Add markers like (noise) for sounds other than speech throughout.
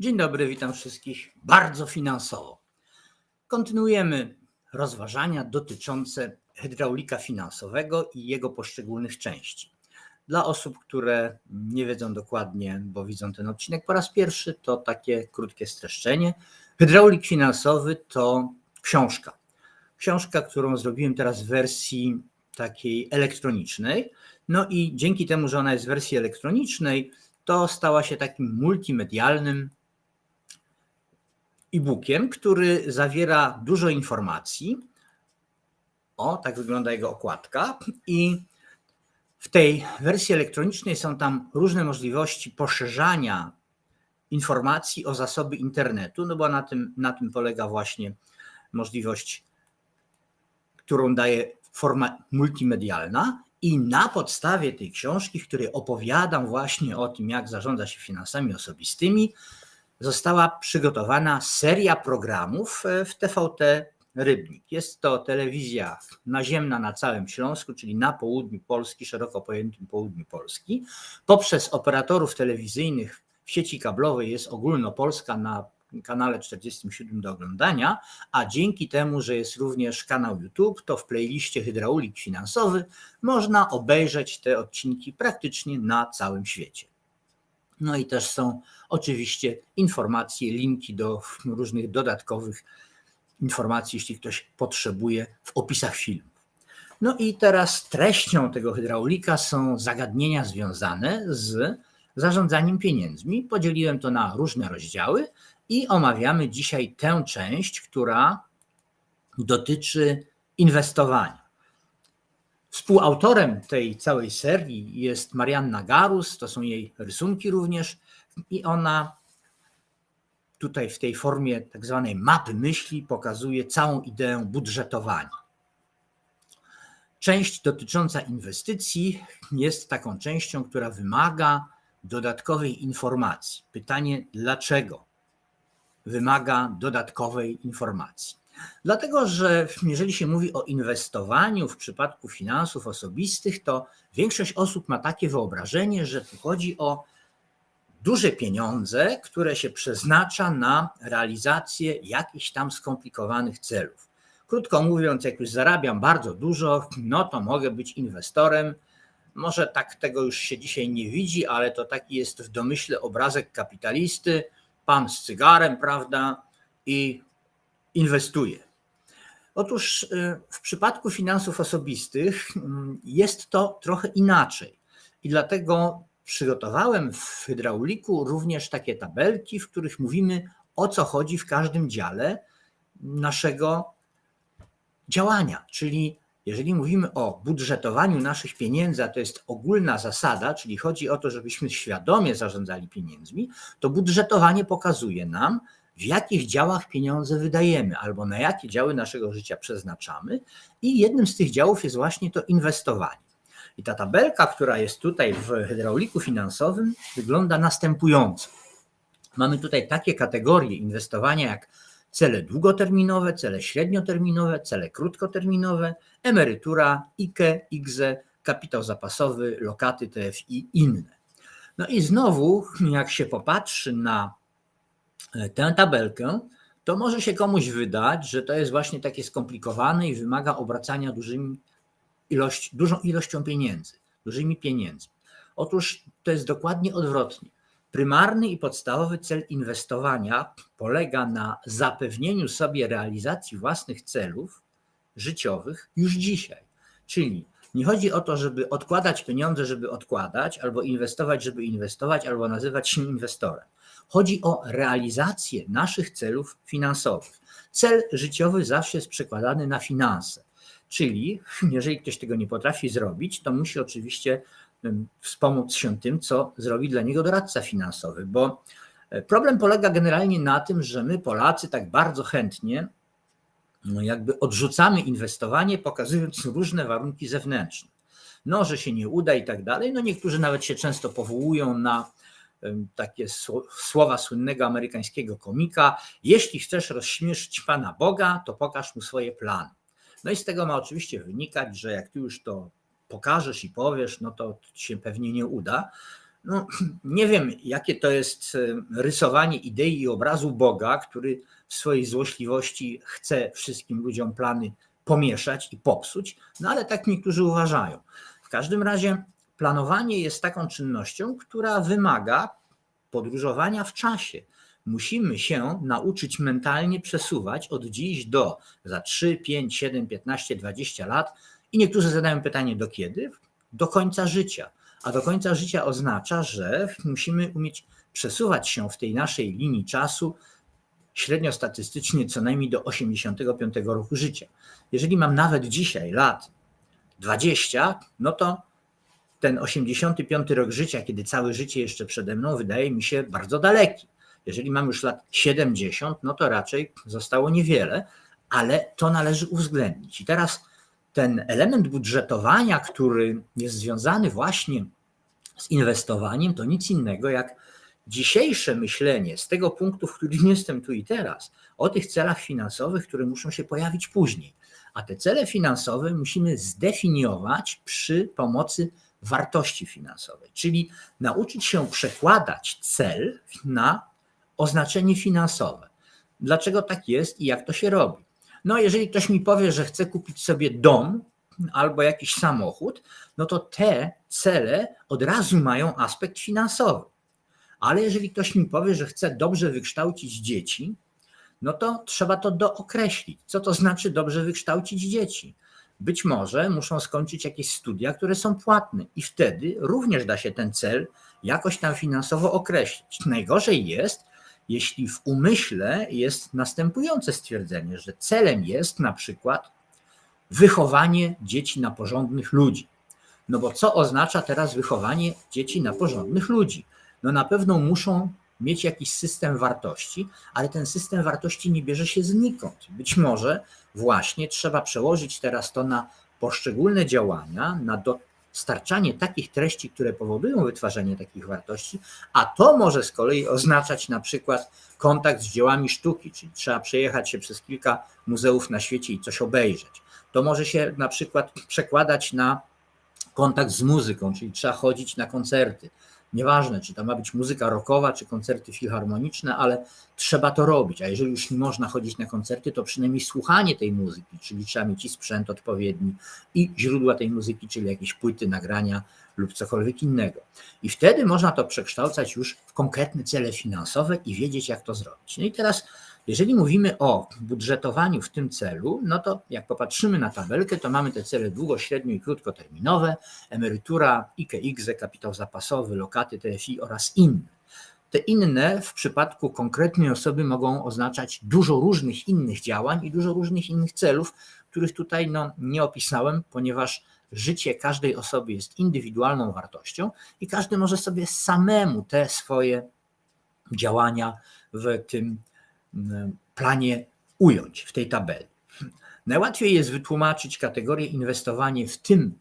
Dzień dobry, witam wszystkich bardzo finansowo. Kontynuujemy rozważania dotyczące hydraulika finansowego i jego poszczególnych części. Dla osób, które nie wiedzą dokładnie, bo widzą ten odcinek po raz pierwszy, to takie krótkie streszczenie. Hydraulik finansowy to książka. Książka, którą zrobiłem teraz w wersji takiej elektronicznej. No i dzięki temu, że ona jest w wersji elektronicznej, to stała się takim multimedialnym e-bookiem, który zawiera dużo informacji. O, tak wygląda jego okładka. I w tej wersji elektronicznej są tam różne możliwości poszerzania informacji o zasoby internetu, no bo na tym, na tym polega właśnie możliwość, którą daje forma multimedialna. I na podstawie tej książki, w której opowiadam właśnie o tym, jak zarządza się finansami osobistymi, została przygotowana seria programów e, w TVT Rybnik. Jest to telewizja naziemna na całym Śląsku, czyli na południu Polski, szeroko pojętym południu Polski. Poprzez operatorów telewizyjnych w sieci kablowej jest ogólnopolska na kanale 47 do oglądania, a dzięki temu, że jest również kanał YouTube, to w playliście Hydraulik Finansowy można obejrzeć te odcinki praktycznie na całym świecie. No i też są oczywiście informacje, linki do różnych dodatkowych informacji, jeśli ktoś potrzebuje w opisach filmów. No i teraz treścią tego hydraulika są zagadnienia związane z zarządzaniem pieniędzmi. Podzieliłem to na różne rozdziały i omawiamy dzisiaj tę część, która dotyczy inwestowania. Współautorem tej całej serii jest Marianna Garus, to są jej rysunki również, i ona tutaj w tej formie tak zwanej mapy myśli pokazuje całą ideę budżetowania. Część dotycząca inwestycji jest taką częścią, która wymaga dodatkowej informacji. Pytanie, dlaczego wymaga dodatkowej informacji? Dlatego, że jeżeli się mówi o inwestowaniu w przypadku finansów osobistych, to większość osób ma takie wyobrażenie, że tu chodzi o duże pieniądze, które się przeznacza na realizację jakichś tam skomplikowanych celów. Krótko mówiąc, jak już zarabiam bardzo dużo, no to mogę być inwestorem. Może tak tego już się dzisiaj nie widzi, ale to taki jest w domyśle obrazek kapitalisty, pan z cygarem, prawda, i inwestuje. Otóż y, w przypadku finansów osobistych mm, jest to trochę inaczej. I dlatego przygotowałem w hydrauliku również takie tabelki, w których mówimy o co chodzi w każdym dziale naszego działania. Czyli jeżeli mówimy o budżetowaniu naszych pieniędzy, a to jest ogólna zasada, czyli chodzi o to, żebyśmy świadomie zarządzali pieniędzmi, to budżetowanie pokazuje nam, w jakich działach pieniądze wydajemy albo na jakie działy naszego życia przeznaczamy. I jednym z tych działów jest właśnie to inwestowanie. I ta tabelka, która jest tutaj w hydrauliku finansowym, wygląda następująco. Mamy tutaj takie kategorie inwestowania jak cele długoterminowe, cele średnioterminowe, cele krótkoterminowe, emerytura, IKE, IGZE, kapitał zapasowy, lokaty TFI i inne. No i znowu, jak się popatrzy na tę tabelkę, to może się komuś wydać, że to jest właśnie takie skomplikowane i wymaga obracania dużymi dużą ilością pieniędzy, dużymi pieniędzmi. Otóż to jest dokładnie odwrotnie. Prymarny i podstawowy cel inwestowania polega na zapewnieniu sobie realizacji własnych celów życiowych już dzisiaj. Czyli nie chodzi o to, żeby odkładać pieniądze, żeby odkładać, albo inwestować, żeby inwestować, albo nazywać się inwestorem. Chodzi o realizację naszych celów finansowych. Cel życiowy zawsze jest przekładany na finanse. Czyli (laughs) jeżeli ktoś tego nie potrafi zrobić, to musi oczywiście wspomóc się tym, co zrobi dla niego doradca finansowy, bo e, problem polega generalnie na tym, że my Polacy tak bardzo chętnie jakby odrzucamy inwestowanie, pokazując różne warunki zewnętrzne. No, że się nie uda i tak dalej. No niektórzy nawet się często powołują na takie słowa słynnego amerykańskiego komika: Jeśli chcesz rozśmieszyć Pana Boga, to pokaż mu swoje plany. No i z tego ma oczywiście wynikać, że jak ty już to pokażesz i powiesz, no to się pewnie nie uda. No, (clears throat) nie wiem, jakie to jest e, rysowanie idei i obrazu Boga, który w swojej złośliwości chce wszystkim ludziom plany pomieszać i popsuć, no ale tak niektórzy uważają. W każdym razie planowanie jest taką czynnością, która wymaga podróżowania w czasie. Musimy się nauczyć mentalnie przesuwać od dziś do za 3, 5, 7, 15, 20 lat. I niektórzy zadają pytanie, do kiedy? Do końca życia. A do końca życia oznacza, że musimy umieć przesuwać się w tej naszej linii czasu średnio statystycznie co najmniej do 85 roku życia. Jeżeli mam nawet dzisiaj lat 20, no to ten 85 rok życia, kiedy całe życie jeszcze przede mną, wydaje mi się bardzo daleki. Jeżeli mam już lat 70, no to raczej zostało niewiele, ale to należy uwzględnić. I teraz ten element budżetowania, który jest związany właśnie z inwestowaniem, to nic innego jak dzisiejsze myślenie z tego punktu, w którym (laughs) jestem tu i teraz, o tych celach finansowych, które muszą się pojawić później. A te cele finansowe musimy zdefiniować przy pomocy wartości finansowej, czyli nauczyć się przekładać cel na oznaczenie finansowe. Dlaczego tak jest i jak to się robi? No, jeżeli ktoś mi powie, że chce kupić sobie dom albo jakiś samochód, no to te cele od razu mają aspekt finansowy. Ale jeżeli ktoś mi powie, że chce dobrze wykształcić dzieci, no to trzeba to dookreślić. Co to znaczy dobrze wykształcić dzieci? Być może muszą skończyć jakieś studia, które są płatne, i wtedy również da się ten cel jakoś tam finansowo określić. Najgorzej jest, jeśli w umyśle jest następujące stwierdzenie, że celem jest na przykład wychowanie dzieci na porządnych ludzi. No bo co oznacza teraz wychowanie dzieci na porządnych ludzi? No na pewno muszą mieć jakiś system wartości, ale ten system wartości nie bierze się znikąd. Być może właśnie trzeba przełożyć teraz to na poszczególne działania, na dostarczanie takich treści, które powodują wytwarzanie takich wartości, a to może z kolei oznaczać na przykład kontakt z dziełami sztuki, czyli trzeba przejechać się przez kilka muzeów na świecie i coś obejrzeć. To może się na przykład przekładać na kontakt z muzyką, czyli trzeba chodzić na koncerty. Nieważne, czy to ma być muzyka rockowa, czy koncerty filharmoniczne, ale trzeba to robić. A jeżeli już nie można chodzić na koncerty, to przynajmniej słuchanie tej muzyki, czyli trzeba mieć i sprzęt odpowiedni, i źródła tej muzyki, czyli jakieś płyty, nagrania lub cokolwiek innego. I wtedy można to przekształcać już w konkretne cele finansowe i wiedzieć, jak to zrobić. No i teraz jeżeli mówimy o budżetowaniu w tym celu, no to jak popatrzymy na tabelkę, to mamy te cele długo, średnio i krótkoterminowe, emerytura, IKX, kapitał zapasowy, lokaty TFI oraz inne. Te inne w przypadku konkretnej osoby mogą oznaczać dużo różnych innych działań i dużo różnych innych celów, których tutaj no, nie opisałem, ponieważ życie każdej osoby jest indywidualną wartością i każdy może sobie samemu te swoje działania w tym planie ująć w tej tabeli. Najłatwiej jest wytłumaczyć kategorię inwestowanie w tym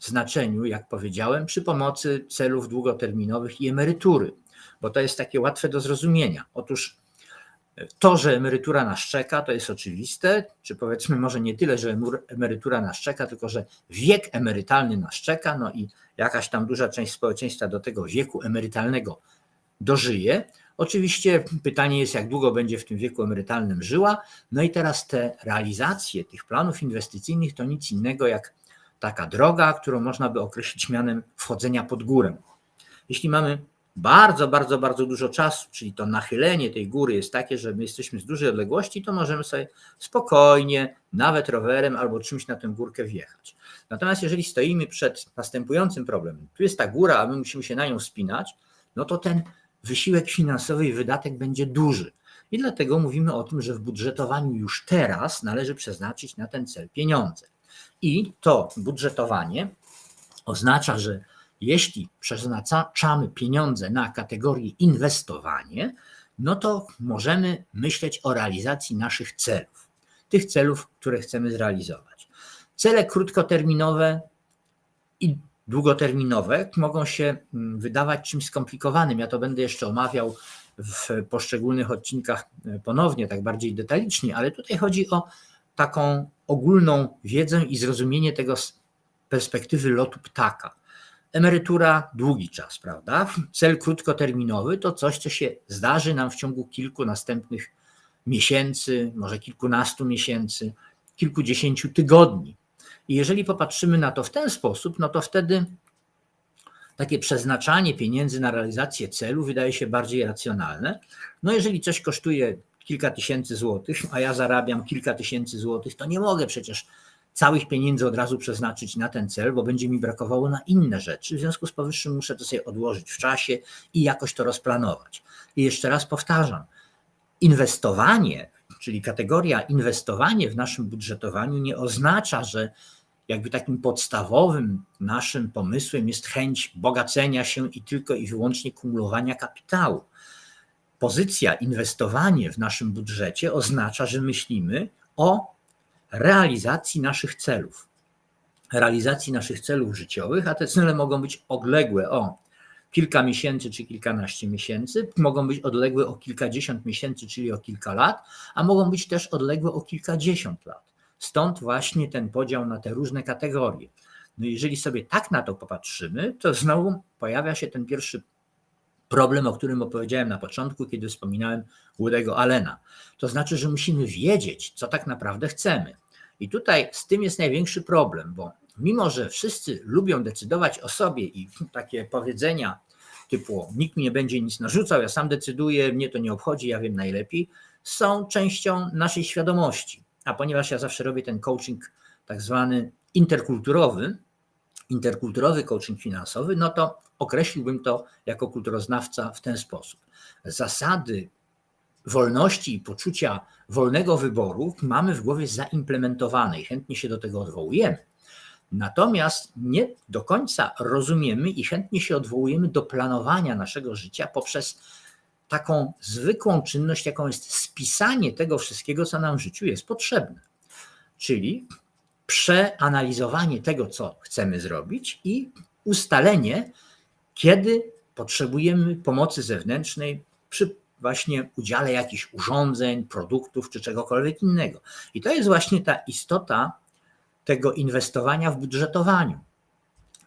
znaczeniu, jak powiedziałem, przy pomocy celów długoterminowych i emerytury, bo to jest takie łatwe do zrozumienia. Otóż to, że emerytura nas czeka, to jest oczywiste, czy powiedzmy może nie tyle, że emerytura nas czeka, tylko że wiek emerytalny nas czeka, no i jakaś tam duża część społeczeństwa do tego wieku emerytalnego dożyje, Oczywiście pytanie jest, jak długo będzie w tym wieku emerytalnym żyła. No i teraz te realizacje tych planów inwestycyjnych to nic innego jak taka droga, którą można by określić mianem wchodzenia pod górę. Jeśli mamy bardzo, bardzo, bardzo dużo czasu, czyli to nachylenie tej góry jest takie, że my jesteśmy z dużej odległości, to możemy sobie spokojnie, nawet rowerem albo czymś na tę górkę wjechać. Natomiast jeżeli stoimy przed następującym problemem, tu jest ta góra, a my musimy się na nią spinać, no to ten wysiłek finansowy i wydatek będzie duży. I dlatego mówimy o tym, że w budżetowaniu już teraz należy przeznaczyć na ten cel pieniądze. I to budżetowanie oznacza, że jeśli przeznaczamy pieniądze na kategorię inwestowanie, no to możemy myśleć o realizacji naszych celów, tych celów, które chcemy zrealizować. Cele krótkoterminowe i długoterminowe mogą się mm, wydawać czymś skomplikowanym. Ja to będę jeszcze omawiał w poszczególnych odcinkach e, ponownie, tak bardziej detalicznie, ale tutaj chodzi o taką ogólną wiedzę i zrozumienie tego z perspektywy lotu ptaka. Emerytura długi czas, prawda? Cel krótkoterminowy to coś, co się zdarzy nam w ciągu kilku następnych miesięcy, może kilkunastu miesięcy, kilkudziesięciu tygodni. I jeżeli popatrzymy na to w ten sposób, no to wtedy takie przeznaczanie pieniędzy na realizację celu wydaje się bardziej racjonalne. No jeżeli coś kosztuje kilka tysięcy złotych, a ja zarabiam kilka tysięcy złotych, to nie mogę przecież całych pieniędzy od razu przeznaczyć na ten cel, bo będzie mi brakowało na inne rzeczy. W związku z powyższym muszę to sobie odłożyć w czasie i jakoś to rozplanować. I jeszcze raz powtarzam, inwestowanie, czyli kategoria inwestowanie w naszym budżetowaniu nie oznacza, że jakby takim podstawowym naszym pomysłem jest chęć bogacenia się i tylko i wyłącznie kumulowania kapitału. Pozycja inwestowanie w naszym budżecie oznacza, że myślimy o realizacji naszych celów. Realizacji naszych celów życiowych, a te cele mogą być odległe o kilka miesięcy czy kilkanaście miesięcy, mogą być odległe o kilkadziesiąt miesięcy, czyli o kilka lat, a mogą być też odległe o kilkadziesiąt lat. Stąd właśnie ten podział na te różne kategorie. No jeżeli sobie tak na to popatrzymy, to znowu pojawia się ten pierwszy problem, o którym opowiedziałem na początku, kiedy wspominałem Woody'ego Allena. To znaczy, że musimy wiedzieć, co tak naprawdę chcemy. I tutaj z tym jest największy problem, bo mimo, że wszyscy lubią decydować o sobie i takie powiedzenia typu nikt mi nie będzie nic narzucał, ja sam decyduję, mnie to nie obchodzi, ja wiem najlepiej, są częścią naszej świadomości. A ponieważ ja zawsze robię ten coaching tak zwany interkulturowy, interkulturowy coaching finansowy, no to określiłbym to jako kulturoznawca w ten sposób. Zasady wolności i poczucia wolnego wyboru mamy w głowie zaimplementowane i chętnie się do tego odwołujemy. Natomiast nie do końca rozumiemy i chętnie się odwołujemy do planowania naszego życia poprzez taką zwykłą czynność, jaką jest spisanie tego wszystkiego, co nam w życiu jest potrzebne. Czyli przeanalizowanie tego, co chcemy zrobić i ustalenie, kiedy potrzebujemy pomocy zewnętrznej przy właśnie udziale jakichś urządzeń, produktów czy czegokolwiek innego. I to jest właśnie ta istota tego inwestowania w budżetowaniu.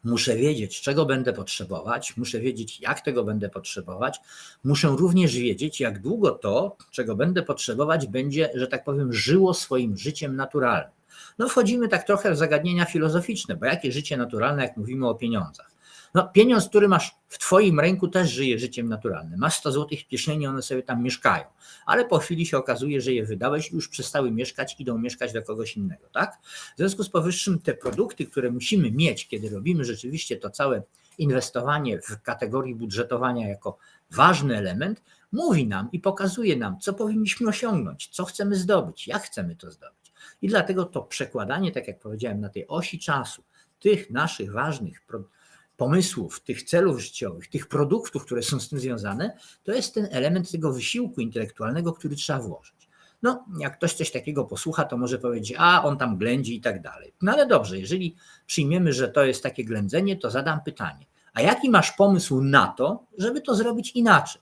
Muszę wiedzieć, czego będę potrzebować, muszę wiedzieć, jak tego będę potrzebować. Muszę również wiedzieć, jak długo to, czego będę potrzebować, będzie, że tak powiem, żyło swoim życiem naturalnym. No, wchodzimy tak trochę w zagadnienia filozoficzne, bo jakie życie naturalne, jak mówimy o pieniądzach? No, pieniądz, który masz w Twoim ręku, też żyje życiem naturalnym. Masz 100 zł w kieszeni, one sobie tam mieszkają, ale po chwili się okazuje, że je wydałeś i już przestały mieszkać, idą mieszkać do kogoś innego, tak? W związku z powyższym te produkty, które musimy mieć, kiedy robimy rzeczywiście to całe inwestowanie w kategorii budżetowania jako ważny element, mówi nam i pokazuje nam, co powinniśmy osiągnąć, co chcemy zdobyć, jak chcemy to zdobyć. I dlatego to przekładanie, tak jak powiedziałem, na tej osi czasu tych naszych ważnych produktów, pomysłów, tych celów życiowych, tych produktów, które są z tym związane, to jest ten element tego wysiłku intelektualnego, który trzeba włożyć. No, jak ktoś coś takiego posłucha, to może powiedzieć, a on tam ględzi i tak dalej. No ale dobrze, jeżeli przyjmiemy, że to jest takie ględzenie, to zadam pytanie, a jaki masz pomysł na to, żeby to zrobić inaczej?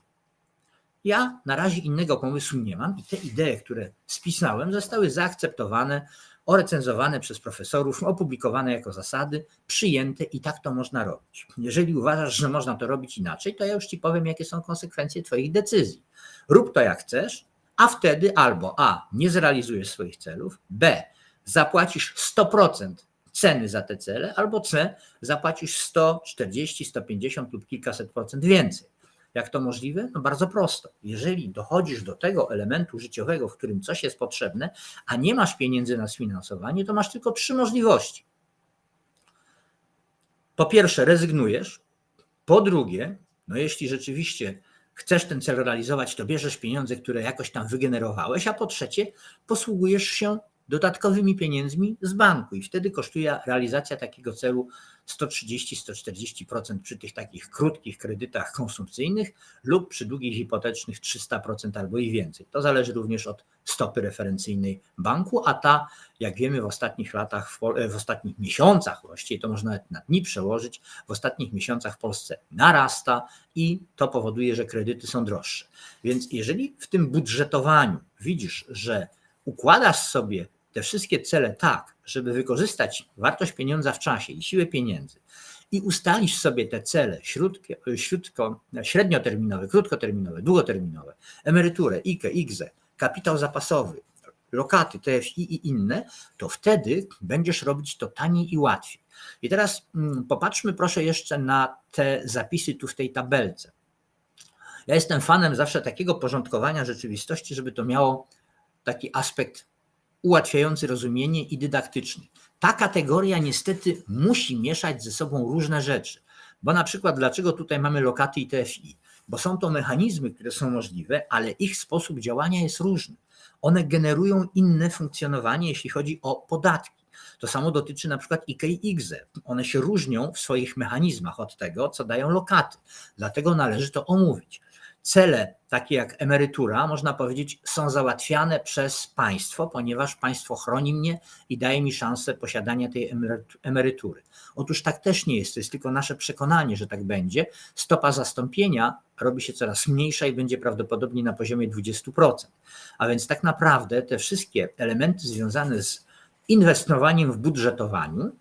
Ja na razie innego pomysłu nie mam i te idee, które spisałem, zostały zaakceptowane orecenzowane przez profesorów, opublikowane jako zasady, przyjęte i tak to można robić. Jeżeli uważasz, że można to robić inaczej, to ja już ci powiem, jakie są konsekwencje Twoich decyzji. Rób to jak chcesz, a wtedy albo A. nie zrealizujesz swoich celów, B. zapłacisz 100% ceny za te cele, albo C. zapłacisz 140, 150 lub kilkaset procent więcej. Jak to możliwe? No bardzo prosto. Jeżeli dochodzisz do tego elementu życiowego, w którym coś jest potrzebne, a nie masz pieniędzy na sfinansowanie, to masz tylko trzy możliwości. Po pierwsze, rezygnujesz. Po drugie, no jeśli rzeczywiście chcesz ten cel realizować, to bierzesz pieniądze, które jakoś tam wygenerowałeś, a po trzecie, posługujesz się dodatkowymi pieniędzmi z banku i wtedy kosztuje realizacja takiego celu 130-140% przy tych takich krótkich kredytach konsumpcyjnych lub przy długich hipotecznych 300% albo i więcej. To zależy również od stopy referencyjnej banku, a ta, jak wiemy, w ostatnich latach, w, ostatnich miesiącach, właściwie to można nawet na dni przełożyć, w ostatnich miesiącach w Polsce narasta i to powoduje, że kredyty są droższe. Więc jeżeli w tym budżetowaniu widzisz, że układasz sobie te wszystkie cele tak, żeby wykorzystać wartość pieniądza w czasie i siłę pieniędzy i ustalisz sobie te cele średnioterminowe, krótkoterminowe, długoterminowe, emeryturę, IKE, IGZE, kapitał zapasowy, lokaty, TFI i inne, to wtedy będziesz robić to taniej i łatwiej. I teraz mm, popatrzmy proszę jeszcze na te zapisy tu w tej tabelce. Ja jestem fanem zawsze takiego porządkowania rzeczywistości, żeby to miało taki aspekt ułatwiający rozumienie i dydaktyczny. Ta kategoria niestety musi mieszać ze sobą różne rzeczy. Bo na przykład, dlaczego tutaj mamy lokaty i TFI? Bo są to mechanizmy, które są możliwe, ale ich sposób działania jest różny. One generują inne funkcjonowanie, jeśli chodzi o podatki. To samo dotyczy na przykład IK i IGZE. One się różnią w swoich mechanizmach od tego, co dają lokaty. Dlatego należy to omówić cele, takie jak emerytura, można powiedzieć, są załatwiane przez państwo, ponieważ państwo chroni mnie i daje mi szansę posiadania tej emerytury. Otóż tak też nie jest, to jest tylko nasze przekonanie, że tak będzie. Stopa zastąpienia robi się coraz mniejsza i będzie prawdopodobnie na poziomie 20%. A więc tak naprawdę te wszystkie elementy związane z inwestowaniem w budżetowaniu,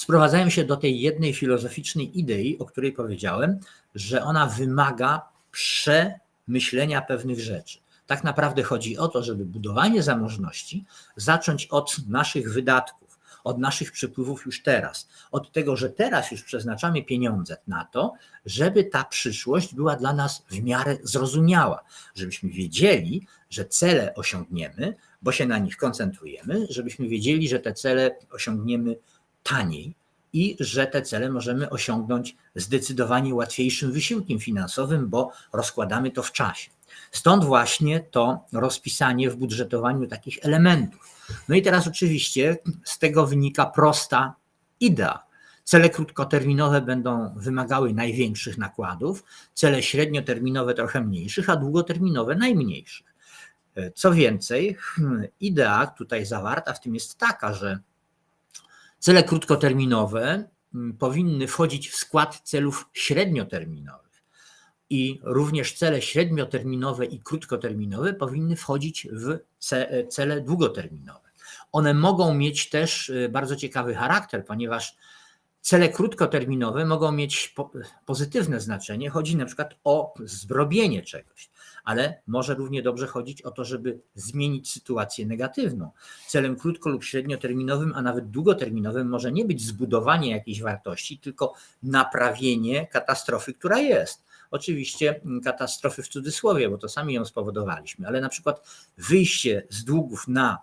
sprowadzają się do tej jednej filozoficznej idei, o której powiedziałem, że ona wymaga przemyślenia pewnych rzeczy. Tak naprawdę chodzi o to, żeby budowanie zamożności zacząć od naszych wydatków, od naszych przepływów już teraz, od tego, że teraz już przeznaczamy pieniądze na to, żeby ta przyszłość była dla nas w miarę zrozumiała, żebyśmy wiedzieli, że cele osiągniemy, bo się na nich koncentrujemy, żebyśmy wiedzieli, że te cele osiągniemy taniej i że te cele możemy osiągnąć zdecydowanie łatwiejszym wysiłkiem finansowym, bo rozkładamy to w czasie. Stąd właśnie to rozpisanie w budżetowaniu takich elementów. No i teraz oczywiście z tego wynika prosta idea. Cele krótkoterminowe będą wymagały największych nakładów, cele średnioterminowe trochę mniejszych, a długoterminowe najmniejszych. Co więcej, idea tutaj zawarta w tym jest taka, że Cele krótkoterminowe mm, powinny wchodzić w skład celów średnioterminowych. I również cele średnioterminowe i krótkoterminowe powinny wchodzić w cele długoterminowe. One mogą mieć też y, bardzo ciekawy charakter, ponieważ cele krótkoterminowe mogą mieć pozytywne znaczenie. Chodzi na przykład o zrobienie czegoś ale może równie dobrze chodzić o to, żeby zmienić sytuację negatywną. Celem krótko lub średnioterminowym, a nawet długoterminowym może nie być zbudowanie jakiejś wartości, tylko naprawienie katastrofy, która jest. Oczywiście katastrofy w cudzysłowie, bo to sami ją spowodowaliśmy, ale na przykład wyjście z długów na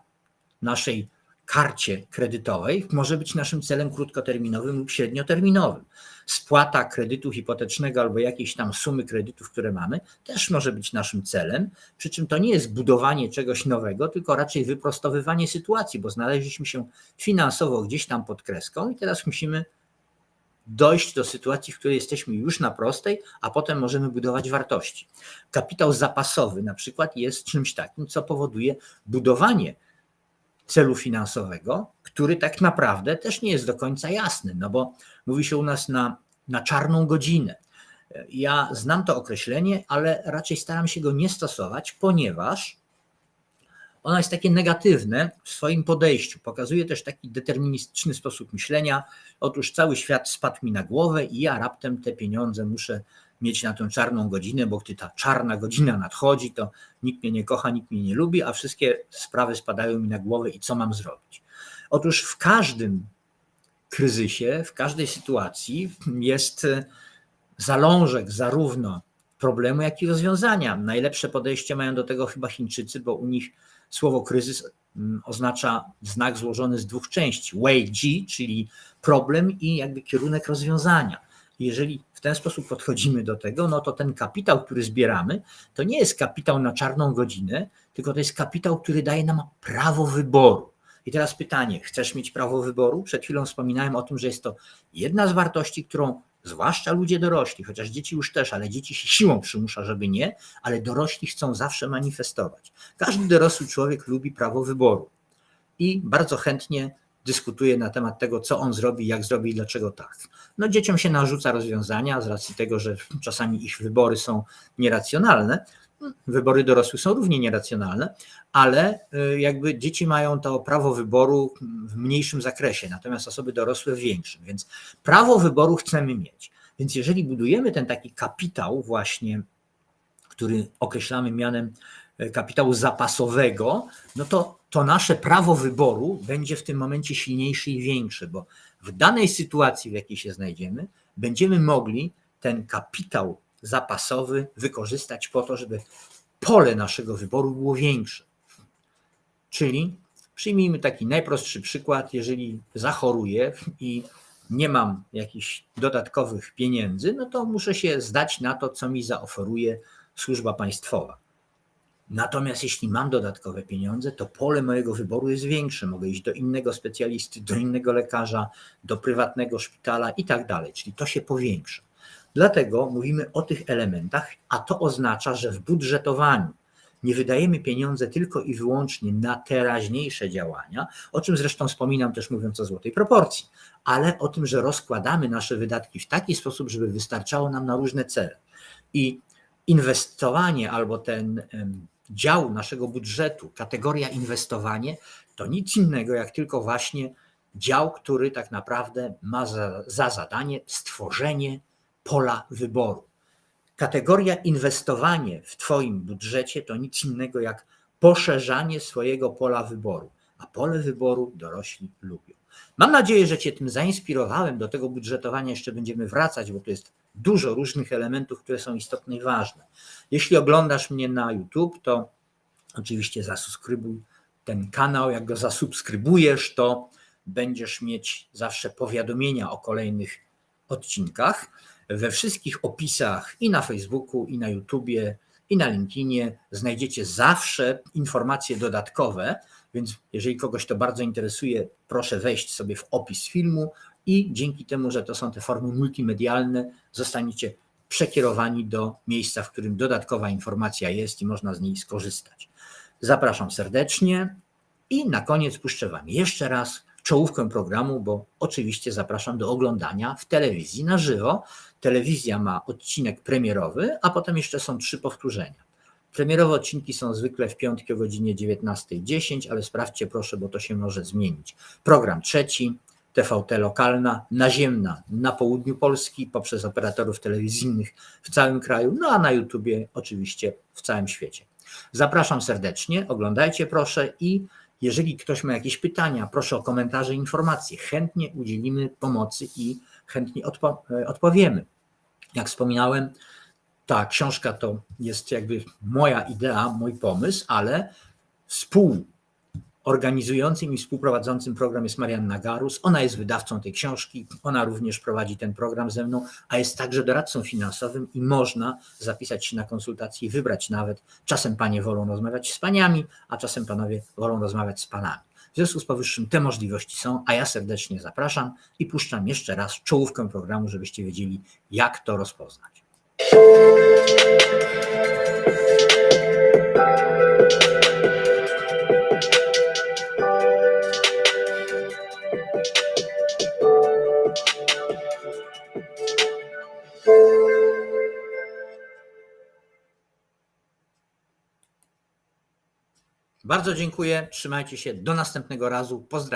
naszej karcie kredytowej może być naszym celem krótkoterminowym lub średnioterminowym. Spłata kredytu hipotecznego albo jakiejś tam sumy kredytów, które mamy, też może być naszym celem. Przy czym to nie jest budowanie czegoś nowego, tylko raczej wyprostowywanie sytuacji, bo znaleźliśmy się finansowo gdzieś tam pod kreską i teraz musimy dojść do sytuacji, w której jesteśmy już na prostej, a potem możemy budować wartości. Kapitał zapasowy na przykład jest czymś takim, co powoduje budowanie celu finansowego, który tak naprawdę też nie jest do końca jasny, no bo mówi się u nas na, na czarną godzinę. Ja znam to określenie, ale raczej staram się go nie stosować, ponieważ ono jest takie negatywne w swoim podejściu. Pokazuje też taki deterministyczny sposób myślenia. Otóż cały świat spadł mi na głowę i ja raptem te pieniądze muszę mieć na tę czarną godzinę, bo gdy ta czarna godzina nadchodzi, to nikt mnie nie kocha, nikt mnie nie lubi, a wszystkie sprawy spadają mi na głowę i co mam zrobić? Otóż w każdym kryzysie, w każdej sytuacji jest zalążek zarówno problemu, jak i rozwiązania. Najlepsze podejście mają do tego chyba Chińczycy, bo u nich słowo kryzys mm, oznacza znak złożony z dwóch części. Wei Ji, czyli problem i jakby kierunek rozwiązania. Jeżeli w ten sposób podchodzimy do tego, no to ten kapitał, który zbieramy, to nie jest kapitał na czarną godzinę, tylko to jest kapitał, który daje nam prawo wyboru. I teraz pytanie, chcesz mieć prawo wyboru? Przed chwilą wspominałem o tym, że jest to jedna z wartości, którą zwłaszcza ludzie dorośli, chociaż dzieci już też, ale dzieci się siłą przymusza, żeby nie, ale dorośli chcą zawsze manifestować. Każdy dorosły człowiek lubi prawo wyboru i bardzo chętnie dyskutuje na temat tego, co on zrobi, jak zrobi i dlaczego tak. No dzieciom się narzuca rozwiązania z racji tego, że czasami ich wybory są nieracjonalne, Wybory dorosłych są równie nieracjonalne, ale y, jakby dzieci mają to prawo wyboru w mniejszym zakresie, natomiast osoby dorosłe w większym. Więc prawo wyboru chcemy mieć. Więc jeżeli budujemy ten taki kapitał, właśnie, który określamy mianem e, kapitału zapasowego, no to to nasze prawo wyboru będzie w tym momencie silniejsze i większe, bo w danej sytuacji, w jakiej się znajdziemy, będziemy mogli ten kapitał zapasowy wykorzystać po to, żeby pole naszego wyboru było większe. Czyli przyjmijmy taki najprostszy przykład, jeżeli zachoruję i nie mam jakichś dodatkowych pieniędzy, no to muszę się zdać na to, co mi zaoferuje służba państwowa. Natomiast jeśli mam dodatkowe pieniądze, to pole mojego wyboru jest większe. Mogę iść do innego specjalisty, do innego lekarza, do prywatnego szpitala i tak dalej. Czyli to się powiększa. Dlatego mówimy o tych elementach, a to oznacza, że w budżetowaniu nie wydajemy pieniądze tylko i wyłącznie na teraźniejsze działania, o czym zresztą wspominam też mówiąc o złotej proporcji, ale o tym, że rozkładamy nasze wydatki w taki sposób, żeby wystarczało nam na różne cele. I inwestowanie albo ten dział naszego budżetu, kategoria inwestowanie, to nic innego jak tylko właśnie dział, który tak naprawdę ma za, za zadanie stworzenie pola wyboru. Kategoria inwestowanie w Twoim budżecie to nic innego jak poszerzanie swojego pola wyboru, a pole wyboru dorośli lubią. Mam nadzieję, że Cię tym zainspirowałem. Do tego budżetowania jeszcze będziemy wracać, bo tu jest dużo różnych elementów, które są istotne i ważne. Jeśli oglądasz mnie na YouTube, to oczywiście zasubskrybuj ten kanał. Jak go zasubskrybujesz, to będziesz mieć zawsze powiadomienia o kolejnych odcinkach. We wszystkich opisach i na Facebooku, i na YouTubie, i na LinkedInie znajdziecie zawsze informacje dodatkowe, więc jeżeli kogoś to bardzo interesuje, proszę wejść sobie w opis filmu i dzięki temu, że to są te formy multimedialne, zostaniecie przekierowani do miejsca, w którym dodatkowa informacja jest i można z niej skorzystać. Zapraszam serdecznie i na koniec puszczę Wam jeszcze raz czołówkę programu, bo oczywiście zapraszam do oglądania w telewizji na żywo. Telewizja ma odcinek premierowy, a potem jeszcze są trzy powtórzenia. Premierowe odcinki są zwykle w piątki o godzinie 19.10, ale sprawdźcie proszę, bo to się może zmienić. Program trzeci, TVT lokalna, naziemna na południu Polski poprzez operatorów telewizyjnych w całym kraju, no a na YouTubie oczywiście w całym świecie. Zapraszam serdecznie, oglądajcie proszę i jeżeli ktoś ma jakieś pytania, proszę o komentarze, informacje. Chętnie udzielimy pomocy i chętnie odpo- odpowiemy. Jak wspominałem, ta książka to jest jakby moja idea, mój pomysł, ale współorganizującym i współprowadzącym program jest Marianna Garus. Ona jest wydawcą tej książki, ona również prowadzi ten program ze mną, a jest także doradcą finansowym i można zapisać się na konsultacje i wybrać nawet. Czasem panie wolą rozmawiać z paniami, a czasem panowie wolą rozmawiać z panami. W związku z powyższym te możliwości są, a ja serdecznie zapraszam i puszczam jeszcze raz czołówkę programu, żebyście wiedzieli, jak to rozpoznać. Bardzo dziękuję. Trzymajcie się. Do następnego razu. Pozdrawiam.